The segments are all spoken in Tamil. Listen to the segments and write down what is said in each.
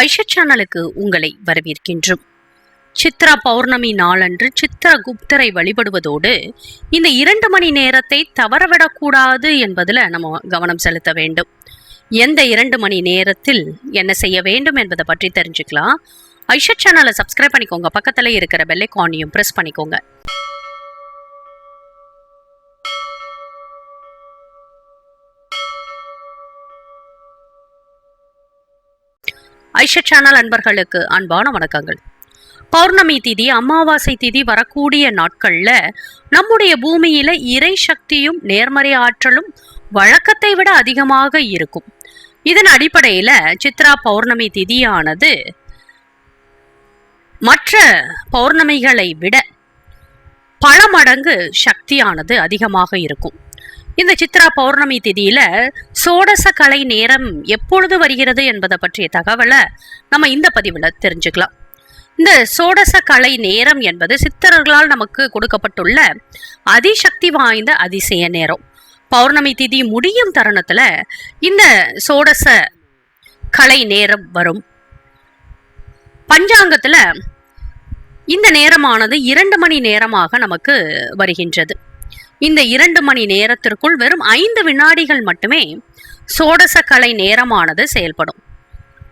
ஐஷா சேனலுக்கு உங்களை வரவேற்கின்றோம். சித்ரா பௌர்ணமி நாளன்று சித்திரகுப்தரை வழிபடுவதோடு இந்த இரண்டு மணி நேரத்தை தவறவிடக்கூடாது என்பதில் நம்ம கவனம் செலுத்த வேண்டும். எந்த இரண்டு மணி நேரத்தில் என்ன செய்ய வேண்டும் என்பதை பற்றி தெரிஞ்சுக்கலாம். ஐஷா சேனலை சப்ஸ்கிரைப் பண்ணிக்கோங்க. பக்கத்தில் இருக்கிற பெல்லைக்கானையும் ப்ரெஸ் பண்ணிக்கோங்க. ஐஷா சேனல் அன்பர்களுக்கு அன்பான வணக்கங்கள். பௌர்ணமி திதி அமாவாசை திதி வரக்கூடிய நாட்கள்ல நம்முடைய பூமியில இறை சக்தியும் நேர்மறை ஆற்றலும் வழக்கத்தை விட அதிகமாக இருக்கும். இதன் அடிப்படையில சித்ரா பௌர்ணமி திதியானது மற்ற பௌர்ணமிகளை விட பல மடங்கு சக்தியானது அதிகமாக இருக்கும். இந்த சித்ரா பௌர்ணமி திதியில சோடச கலை நேரம் எப்பொழுது வருகிறது என்பதை பற்றிய தகவலை நம்ம இந்த பதிவுல தெரிஞ்சுக்கலாம். இந்த சோடச கலை நேரம் என்பது சித்தர்களால் நமக்கு கொடுக்கப்பட்டுள்ள அதிசக்தி வாய்ந்த அதிசய நேரம். பௌர்ணமி திதி முடியும் தருணத்துல இந்த சோடச கலை நேரம் வரும். பஞ்சாங்கத்துல இந்த நேரமானது இரண்டு மணி நேரமாக நமக்கு வருகின்றது. இந்த இரண்டு மணி நேரத்திற்குள் வெறும் ஐந்து வினாடிகள் மட்டுமே சோடச கலை நேரமானது செயல்படும்.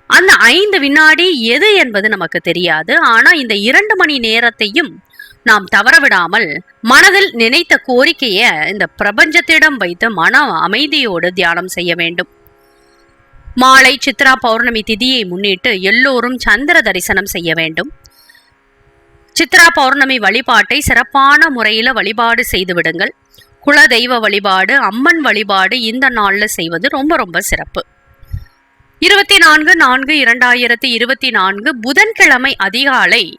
அந்த ஐந்து வினாடி எது என்பது நமக்கு தெரியாது. ஆனா இந்த இரண்டு மணி நேரத்தையும் நாம் தவறவிடாமல் மனதில் நினைத்த கோரிக்கையை இந்த பிரபஞ்சத்திடம் வைத்து மன அமைதியோடு தியானம் செய்ய வேண்டும். மாலை சித்ரா பௌர்ணமி திதியை முன்னிட்டு எல்லோரும் சந்திர தரிசனம் செய்ய வேண்டும். சித்ரா பௌர்ணமி வழிபாட்டை சிறப்பான முறையில் வழிபாடு செய்து விடுங்கள் குல தெய்வ வழிபாடு அம்மன் வழிபாடு இந்த நாளில் செய்வது ரொம்ப ரொம்ப சிறப்பு. இருபத்தி நான்கு நான்கு இரண்டாயிரத்தி இருபத்தி நான்கு புதன்கிழமை அதிகாலை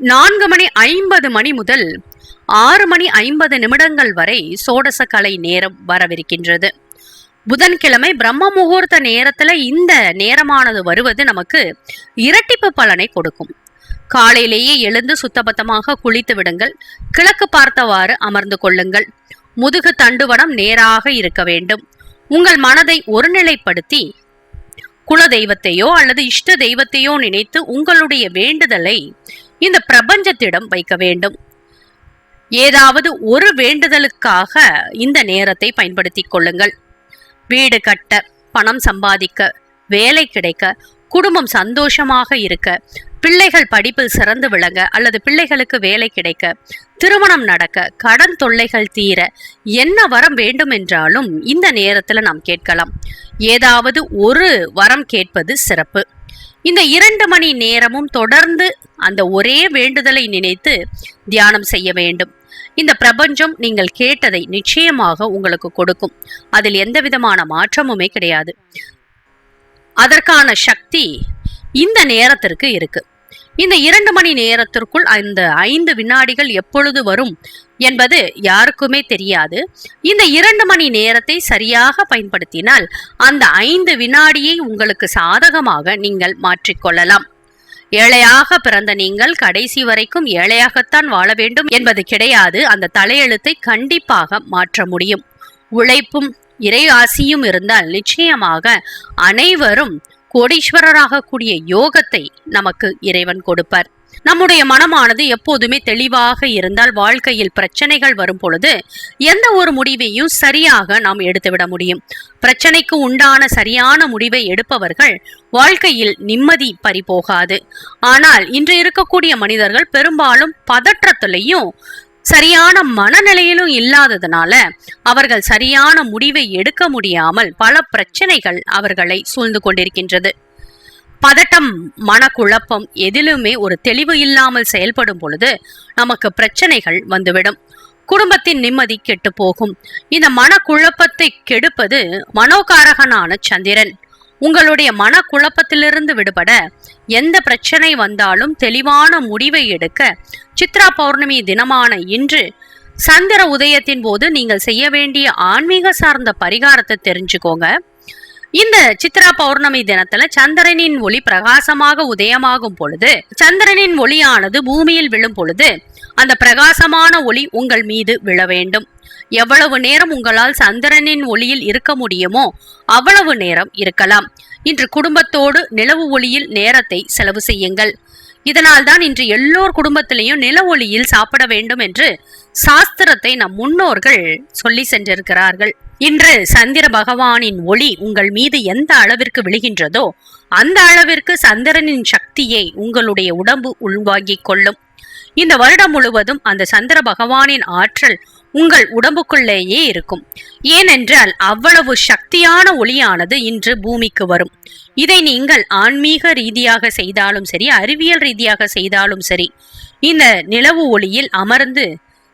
நான்கு மணி ஐம்பது மணி முதல் ஆறு மணி ஐம்பது நிமிடங்கள் வரை சோடச கலை நேரம் வரவிருக்கின்றது. புதன்கிழமை பிரம்ம முகூர்த்த நேரத்துல இந்த நேரமானது வருவது நமக்கு இரட்டிப்பு பலனை கொடுக்கும். காலையிலேயே எழுந்து சுத்தபத்தமாக குளித்து விடுங்கள். கிழக்கு பார்த்தவாறு அமர்ந்து கொள்ளுங்கள். முதுகு தண்டுவடம் நேராக இருக்க வேண்டும். உங்கள் மனதை ஒருநிலைப்படுத்தி குல தெய்வத்தையோ அல்லது இஷ்ட தெய்வத்தையோ நினைத்து உங்களுடைய வேண்டுதலை இந்த பிரபஞ்சத்திடம் வைக்க வேண்டும். ஏதாவது ஒரு வேண்டுதலுக்காக இந்த நேரத்தை பயன்படுத்திக் கொள்ளுங்கள். வீடு கட்ட பணம் சம்பாதிக்க வேலை கிடைக்க குடும்பம் சந்தோஷமாக இருக்க பிள்ளைகள் படிப்பில் சிறந்து விளங்க அல்லது பிள்ளைகளுக்கு வேலை கிடைக்க திருமணம் நடக்க கடன் தொல்லைகள் தீர என்ன வரம் வேண்டும் என்றாலும் இந்த நேரத்துல நாம் கேட்கலாம். ஏதாவது ஒரு வரம் கேட்பது சிறப்பு. இந்த இரண்டு மணி நேரமும் தொடர்ந்து அந்த ஒரே வேண்டுதலை நினைத்து தியானம் செய்ய வேண்டும். இந்த பிரபஞ்சம் நீங்கள் கேட்டதை நிச்சயமாக உங்களுக்கு கொடுக்கும். அதில் எந்த விதமான மாற்றமுமே கிடையாது. அதற்கான சக்தி இந்த நேரத்திற்கு இருக்கு. இந்த இரண்டு மணி நேரத்திற்குள் அந்த ஐந்து வினாடிகள் எப்பொழுது வரும் என்பது யாருக்குமே தெரியாது. இந்த இரண்டு மணி நேரத்தை சரியாக பயன்படுத்தினால் அந்த ஐந்து வினாடியை உங்களுக்கு சாதகமாக நீங்கள் மாற்றிக்கொள்ளலாம் ஏழையாக பிறந்த நீங்கள் கடைசி வரைக்கும் ஏழையாகத்தான் வாழ வேண்டும் என்பது கிடையாது. அந்த தலையெழுத்தை கண்டிப்பாக மாற்ற முடியும். உழைப்பும் இறை ஆசியும் இருந்தால் நிச்சயமாக அனைவரும் கோடீஸ்வரராக கூடிய யோகத்தை நமக்கு இறைவன் கொடுப்பார். நம்முடைய மனமானது எப்போதுமே தெளிவாக இருந்தால் வாழ்க்கையில் பிரச்சனைகள் வரும் பொழுது எந்த ஒரு முடிவையும் சரியாக நாம் எடுத்துவிட முடியும். பிரச்சனைக்கு உண்டான சரியான முடிவை எடுப்பவர்கள் வாழ்க்கையில் நிம்மதி பறிபோகாது. ஆனால் இன்று இருக்கக்கூடிய மனிதர்கள் பெரும்பாலும் பதற்றத்திலையும் சரியான மனநிலையிலும் இல்லாததுனால அவர்கள் சரியான முடிவை எடுக்க முடியாமல் பல பிரச்சனைகள் அவர்களை சூழ்ந்து கொண்டிருக்கின்றது. பதட்டம் மனக்குழப்பம் எதிலுமே ஒரு தெளிவு இல்லாமல் செயல்படும் பொழுது நமக்கு பிரச்சனைகள் வந்துவிடும். குடும்பத்தின் நிம்மதி கெட்டு போகும். இந்த மனக்குழப்பத்தை கெடுப்பது மனோகாரகனான சந்திரன். உங்களுடைய மனக்குழப்பத்திலிருந்து விடுபட எந்த பிரச்சனை வந்தாலும் தெளிவான முடிவை எடுக்க சித்ரா பௌர்ணமி தினமான இன்று சந்திர உதயத்தின் போது நீங்கள் செய்ய வேண்டிய ஆன்மீக சார்ந்த பரிகாரத்தை தெரிஞ்சுக்கோங்க. இந்த சித்ரா பௌர்ணமி தினத்துல சந்திரனின் ஒளி பிரகாசமாக உதயமாகும் பொழுது சந்திரனின் ஒளியானது பூமியில் விழும் பொழுது அந்த பிரகாசமான ஒளி உங்கள் மீது விழ வேண்டும். எவ்வளவு நேரம் உங்களால் சந்திரனின் ஒளியில் இருக்க முடியுமோ அவ்வளவு நேரம் இருக்கலாம். இன்று குடும்பத்தோடு நிலவு ஒளியில் நேரத்தை செலவு செய்யுங்கள். இதனால்தான் இன்று எல்லோர் குடும்பத்திலையும் நில ஒளியில் சாப்பிட வேண்டும் என்று சாஸ்திரத்தை நம் முன்னோர்கள் சொல்லி சென்றிருக்கிறார்கள். இன்று சந்திர பகவானின் ஒளி உங்கள் மீது எந்த அளவிற்கு விழுகின்றதோ அந்த அளவிற்கு சந்திரனின் சக்தியை உங்களுடைய உடம்பு உள்வாங்கிக் கொள்ளும். இந்த வருடம் முழுவதும் அந்த சந்திர பகவானின் ஆற்றல் உங்கள் உடம்புக்குள்ளேயே இருக்கும். ஏனென்றால் அவ்வளவு சக்தியான ஒளியானது இன்று பூமிக்கு வரும். இதை நீங்கள் ஆன்மீக ரீதியாக செய்தாலும் சரி அறிவியல் ரீதியாக செய்தாலும் சரி இந்த நிலவு ஒளியில் அமர்ந்து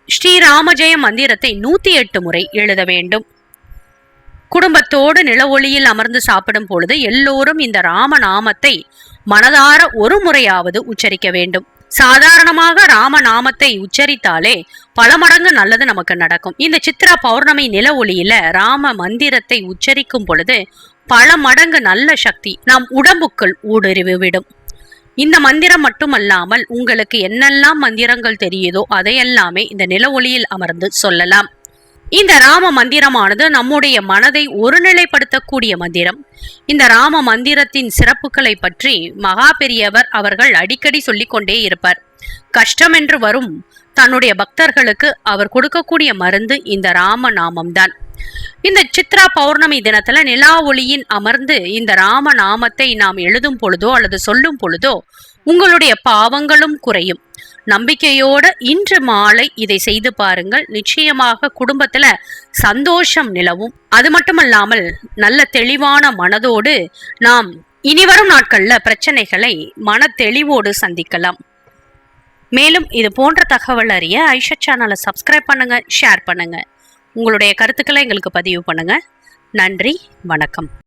ஸ்ரீராமஜெய மந்திரத்தை நூத்தி எட்டு முறை எழுத வேண்டும். குடும்பத்தோடு நில ஒளியில் அமர்ந்து சாப்பிடும் பொழுது எல்லோரும் இந்த ராம நாமத்தை மனதார ஒரு முறையாவது உச்சரிக்க வேண்டும். சாதாரணமாக ராம நாமத்தை உச்சரித்தாலே பல மடங்கு நல்லது நமக்கு நடக்கும். இந்த சித்ரா பௌர்ணமி நில ஒளியில ராம மந்திரத்தை உச்சரிக்கும் பொழுது பல மடங்கு நல்ல சக்தி நம் உடம்புக்குள் ஊடுருவி விடும். இந்த மந்திரம் மட்டுமல்லாமல் உங்களுக்கு என்னெல்லாம் மந்திரங்கள் தெரியுதோ அதையெல்லாமே இந்த நில ஒளியில் அமர்ந்து சொல்லலாம். இந்த ராம மந்திரமானது நம்முடைய மனதை ஒருநிலைப்படுத்தக்கூடிய மந்திரம். இந்த ராம மந்திரத்தின் சிறப்புகளை பற்றி மகா பெரியவர் அவர்கள் அடிக்கடி சொல்லிக் கொண்டே இருப்பார். கஷ்டம் என்று வரும் தன்னுடைய பக்தர்களுக்கு அவர் கொடுக்கக்கூடிய மருந்து இந்த ராம நாமம்தான். இந்த சித்ரா பௌர்ணமி தினத்துல நிலா ஒளியின் அமர்ந்து இந்த ராம நாமத்தை நாம் எழுதும் பொழுதோ அல்லது சொல்லும் பொழுதோ உங்களுடைய பாவங்களும் குறையும். நம்பிக்கையோட இன்று மாலை இதை செய்து பாருங்கள். நிச்சயமாக குடும்பத்துல சந்தோஷம் நிலவும். அது மட்டுமல்லாமல் நல்ல தெளிவான மனதோடு நாம் இனிவரும் நாட்கள்ல பிரச்சனைகளை மன தெளிவோடு சந்திக்கலாம். மேலும் இது போன்ற தகவல் அறிய ஐஷா சேனலை சப்ஸ்கிரைப் பண்ணுங்க ஷேர் பண்ணுங்க. உங்களுடைய கருத்துக்களை எங்களுக்கு பதிவு பண்ணுங்க. நன்றி வணக்கம்.